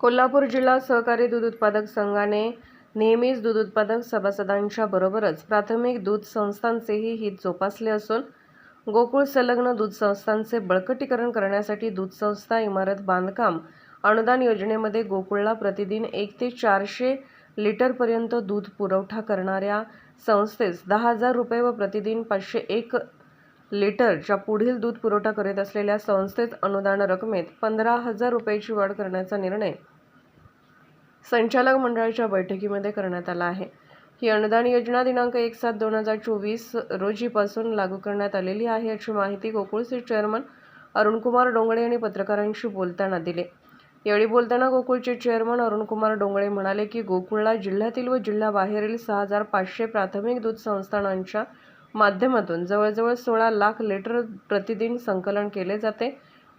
कोल्हापूर जिल्हा सहकारी दूध उत्पादक संघाने नेहमीच दूध उत्पादक सभासदांच्या बरोबरच प्राथमिक दूध संस्थांचेही हित जोपासले असून गोकुळ संलग्न दूध संस्थांचे बळकटीकरण करण्यासाठी दूध संस्था इमारत बांधकाम अनुदान योजनेमध्ये गोकुळला प्रतिदिन एक ते चारशे लिटरपर्यंत दूध पुरवठा करणाऱ्या संस्थेस दहा हजार रुपये व प्रतिदिन पाचशे एक लिटरच्या पुढील दूध पुरवठा करीत असलेल्या संस्थेत अनुदान रकमेत पंधरा हजार रुपयाची वाढ करण्याचा निर्णय संचालक मंडळाच्या बैठकीमध्ये करण्यात आला आहे. ही अनुदान योजना दिनांक एक सात दोन हजार चोवीस रोजीपासून लागू करण्यात आलेली आहे याची माहिती गोकुळचे चेअरमन अरुणकुमार डोंगळे यांनी पत्रकारांशी बोलताना दिली. यावेळी बोलताना गोकुळचे चेअरमन अरुणकुमार डोंगळे म्हणाले की गोकुळला जिल्ह्यातील व जिल्ह्याबाहेरील सहा हजार पाचशे प्राथमिक दूध संस्थानांच्या माध्यमातून जवळजवळ सोळा लाख लिटर प्रतिदिन संकलन केले जाते.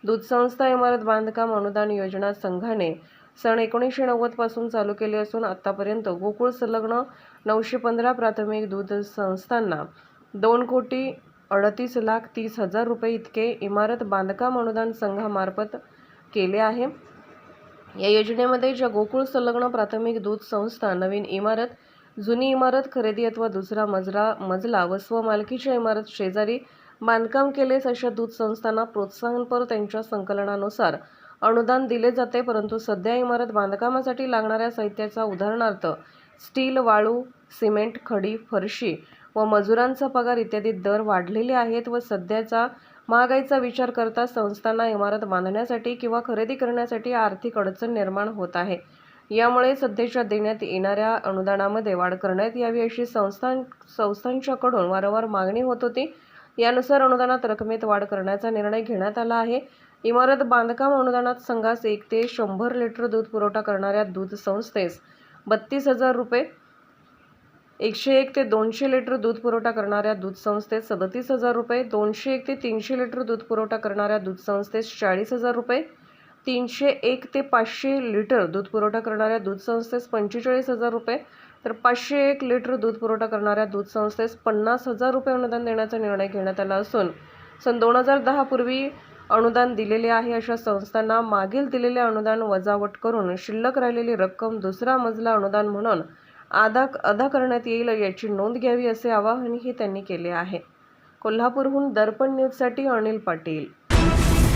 दूध संस्था इमारत बांधकाम अनुदान योजना संघाने सन एकोणीसशे नव्वदपासून चालू केली असून आत्तापर्यंत गोकुळ संलग्न नऊशे पंधरा प्राथमिक दूध संस्थांना दोन कोटी अडतीस लाख तीस हजार रुपये इतके इमारत बांधकाम अनुदान संघामार्फत केले आहे. या योजनेमध्ये ज्या गोकुळ संलग्न प्राथमिक दूध संस्था नवीन इमारत जुनी इमारत खरेदी अथवा दुसरा मजला मजला व स्वमालकीच्या इमारत शेजारी बांधकाम केलेस अशा दूध संस्थांना प्रोत्साहनपर त्यांच्या संकलनानुसार अनुदान दिले जाते परंतु सध्या इमारत बांधकामासाठी लागणाऱ्या साहित्याचा उदाहरणार्थ स्टील वाळू सिमेंट खडी फरशी व मजुरांचा पगार इत्यादी दर वाढलेले आहेत व सध्याचा महागाईचा विचार करता संस्थांना इमारत बांधण्यासाठी किंवा खरेदी करण्यासाठी आर्थिक अडचण निर्माण होत आहे. यामुळे सध्याच्या देण्यात येणाऱ्या अनुदानामध्ये वाढ करण्यात यावी अशी संस्थां संस्थांच्याकडून वारंवार मागणी होत होती. यानुसार अनुदानात रकमेत वाढ करण्याचा निर्णय घेण्यात आला आहे. इमारत बांधकाम अनुदानात संघास एक ते शंभर लिटर दूध पुरवठा करणाऱ्या दूध संस्थेस बत्तीस हजार रुपये एकशे एक ते दोनशे लिटर दूध पुरवठा करणाऱ्या दूध संस्थेत सदतीस हजार रुपये दोनशे एक ते तीनशे लिटर दूध पुरवठा करणाऱ्या दूध संस्थेस चाळीस हजार रुपये तीनशे एक ते पाचशे लिटर दूध पुरवठा करणाऱ्या दूध संस्थेस पंचेचाळीस हजार रुपये तर पाचशे एक लिटर दूध पुरवठा करणाऱ्या दूध संस्थेस पन्नास हजार रुपये अनुदान देण्याचा निर्णय घेण्यात आला असून सन दोन हजार दहापूर्वी अनुदान दिलेले आहे अशा संस्थांना मागील दिलेले अनुदान वजावट करून शिल्लक राहिलेली रक्कम दुसरा मजला अनुदान म्हणून अदा अदा करण्यात येईल याची नोंद घ्यावी असे आवाहनही त्यांनी केले आहे. कोल्हापूरहून दर्पण न्यूजसाठी अनिल पाटील